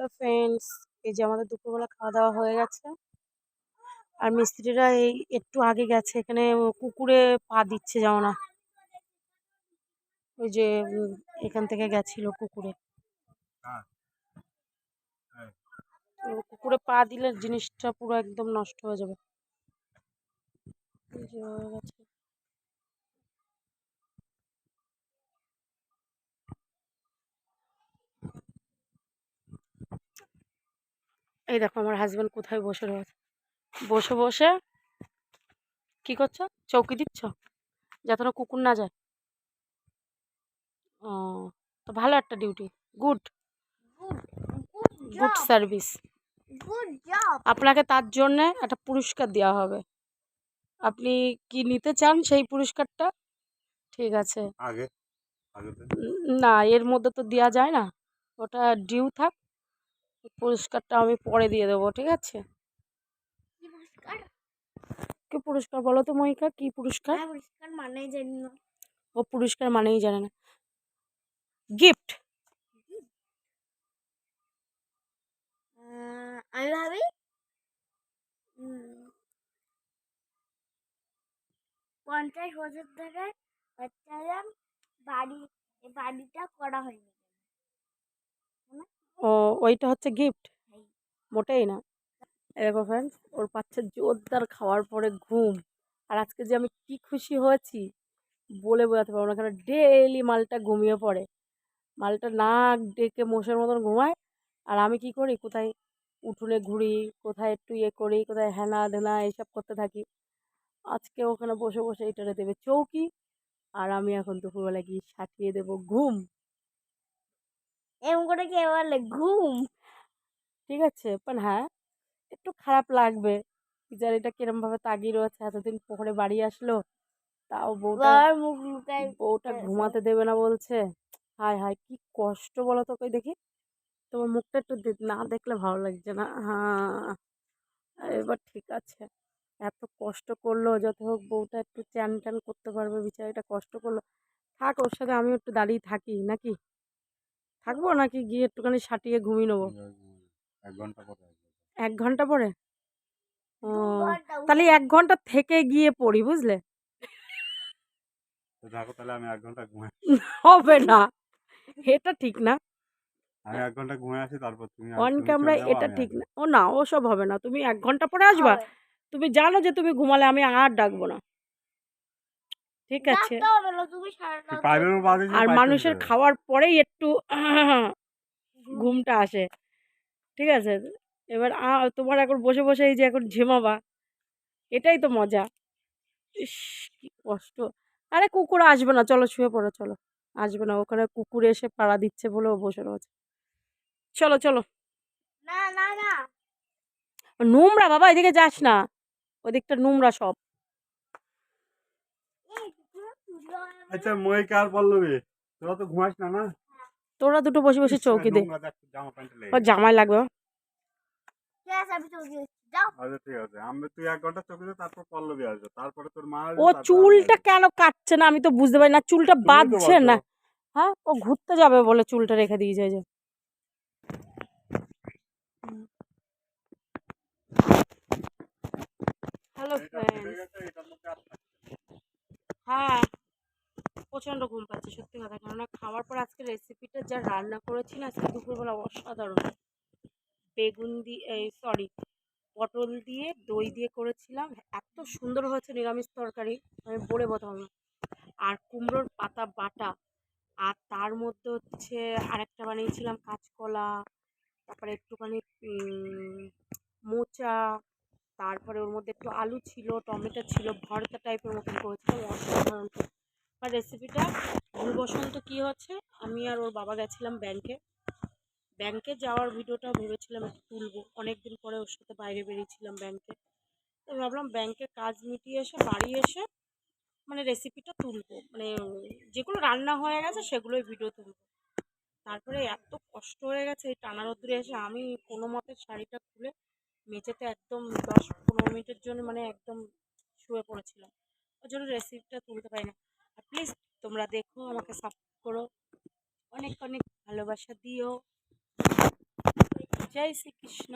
Hello friends এই যে আমাদের দুপুরবেলা খাওয়া দাওয়া হয়ে গেছে। আর মিস্ত্রিরা এই একটু আগে গেছে, এখানে কুকুরে পা দিচ্ছে যাও না। ওই যে এখান থেকে গেছিল কুকুরে। কুকুরে পা দিলে জিনিসটা পুরো একদম নষ্ট হয়ে যাবে। গেছে। এই দেখো আমার হাজব্যান্ড কোথায় বসে রয়েছে। বসে বসে কি করছ? চৌকি দিচ্ছ যাতে না কুকুর না যায়। ও তো ভালো একটা ডিউটি গুড গুড সার্ভিস আপনাকে তার জন্যে একটা পুরস্কার দেওয়া হবে। আপনি কি নিতে চান সেই পুরস্কারটা? ঠিক আছে। আগে না এর মধ্যে তো দেওয়া যায় না। ওটা ডিউ থাক। পুরস্কারটা আমি পরে দিয়ে দেবো ঠিক আছে? কি পুরস্কার? বলো তো মহিকা কি পুরস্কার? হ্যাঁ পুরস্কার জানি না। ও পুরস্কার মানেই জানে না। গিফট আমি ভাবি পঞ্চাশ বছর ধরে বাড়ি বাড়িটা করা হয়নি। ও ওইটা হচ্ছে গিফট মোটেই না। দেখো ফ্রেন্ডস ওর পাচ্ছে জোরদার খাওয়ার পরে ঘুম। আর আজকে যে আমি কি খুশি হয়েছি, বলে বোঝাতে পারব না। কারণ ডেইলি মালটা ঘুমিয়ে পড়ে। মালটা নাক ডেকে মোষের মতন ঘুমায়। আর আমি কি করি? কোথায় উঠোনে ঘুরি, কোথায় একটু ইয়ে করি, কোথায় হেনা ধেনা এইসব করতে থাকি। আজকে ওখানে বসে বসে এইটারে দেবে চৌকি। আর আমি এখন দুপুরবেলা গিয়ে সাটিয়ে দেবো ঘুম। এরকম করে কে বলে ঘুম। ঠিক আছে पण হ্যাঁ একটু খারাপ লাগবে। যার এটা কিরম ভাবে তাগিয়ে রয়েছে এতদিন পরে বাড়ি আসলো তাও বউটা মুখ লুকায় বউটা ঘুমাতে দেবে না বলছে। হায় হায় কি কষ্ট বলো তো কই দেখি। তোমার মুখটা একটু না দেখলে ভালো লাগছে না। হ্যাঁ এবার ঠিক আছে। এত কষ্ট করল যত হোক বউটা একটু চ্যান ট্যান করতে পারবে বিচার এটা কষ্ট করল। থাক ওর সাথে আমি একটু দাঁড়িয়ে থাকি নাকি? থাকব নাকি গিয়ে একটুখানি সাটিয়ে ঘুমিয়ে নেব? এক ঘণ্টা পরে এক ঘণ্টা পরে। ও তাহলে এক ঘণ্টা থেকে গিয়ে পড়ি বুঝলে? তো তাহলে আমি এক ঘণ্টা ঘুমাই। হবে না। এটা ঠিক না। আমি এক ঘণ্টা ঘুমাই আসি তারপর তুমি অন ক্যামেরা এটা ঠিক না। ও না ওসব হবে না। তুমি এক ঘণ্টা পরে আসবা। তুমি জানো যে তুমি ঘুমালে আমি আর ডাকবো না। ঠিক আছে। আর মানুষের খাওয়ার পরেই একটু ঘুমটা আসে। ঠিক আছে এবার তোমার এখন বসে বসে এই যে এখন ঝেমাবা এটাই তো মজা। ইস কি কষ্ট। আরে কুকুর আসবে না চলো শুয়ে পড়ো চলো। আসবে না ওখানে কুকুর এসে পাড়া দিচ্ছে বলে ও বসে রয়েছে। চলো চলো। না না না। নোংরা বাবা এদিকে যাস না। ওদিকটা নোংরা সব এই কুকুর তুলো আমার আচ্ছা মই কার পল্লবী? তোরা তো ঘুমাস না না? তোরা দুটো বসে বসে চৌকি দে। ও জামাই লাগবে। ও। ঠিক চৌকি যাও। ঠিক আছে। আমি তুই এক ঘণ্টা চোখে দে তারপর পল্লবী আসবে। তারপরে তোর মা ও চুলটা কেন কাটছে না? আমি তো বুঝতে পারি না চুলটা বাঁধছে না। হ্যাঁ ও ঘুরতে যাবে বলে চুলটা রেখে দিয়েছে যে হ্যালো। হ্যাঁ। প্রচণ্ড ঘুম পাচ্ছে, সত্যি কথা। কেননা খাওয়ার পর আজকে রেসিপিটা যা রান্না করেছি না, আজকে দুপুরবেলা অসাধারণ। বেগুন দিয়ে এই সরি পটল দিয়ে, দই দিয়ে করেছিলাম। এত সুন্দর হয়েছে নিরামিষ তরকারি, আমি বলে বোঝাবো না আর কুমড়োর পাতা বাটা, আর তার মধ্যে হচ্ছে আরেকটা বানিয়েছিলাম, কাঁচকলা, তারপরে একটুখানি মোচা, তারপরে ওর মধ্যে একটু আলু ছিল, টমেটো ছিল, ভর্তা টাইপের মতন করেছিলাম, অসাধারণ। আর রেসিপিটা ভুল বসন্ত কী হচ্ছে? আমি আর ওর বাবা গেছিলাম ব্যাংকে ব্যাংকে যাওয়ার ভিডিওটা ভেবেছিলাম একটু তুলবো। অনেক দিন পরে ওর সাথে বাইরে বেরিয়েছিলাম ব্যাংকে তো ভাবলাম ব্যাংকে কাজ মিটিয়ে এসে, বাড়ি এসে মানে রেসিপিটা তুলবো। মানে যেগুলো রান্না হয়ে গেছে সেগুলোই ভিডিও তুলবো। তারপরে এত কষ্ট হয়ে গেছে এই টানা রোদ্দুরে এসে আমি কোনো মতে শাড়িটা খুলে মেঝেতে একদম দশ পনেরো মিনিটের জন্য মানে একদম শুয়ে পড়েছিলাম। ওর জন্য রেসিপিটা তুলতে পারি না প্লিজ তোমরা দেখো আমাকে সাপোর্ট করো। অনেক অনেক ভালোবাসা দিও। জয় শ্রীকৃষ্ণ।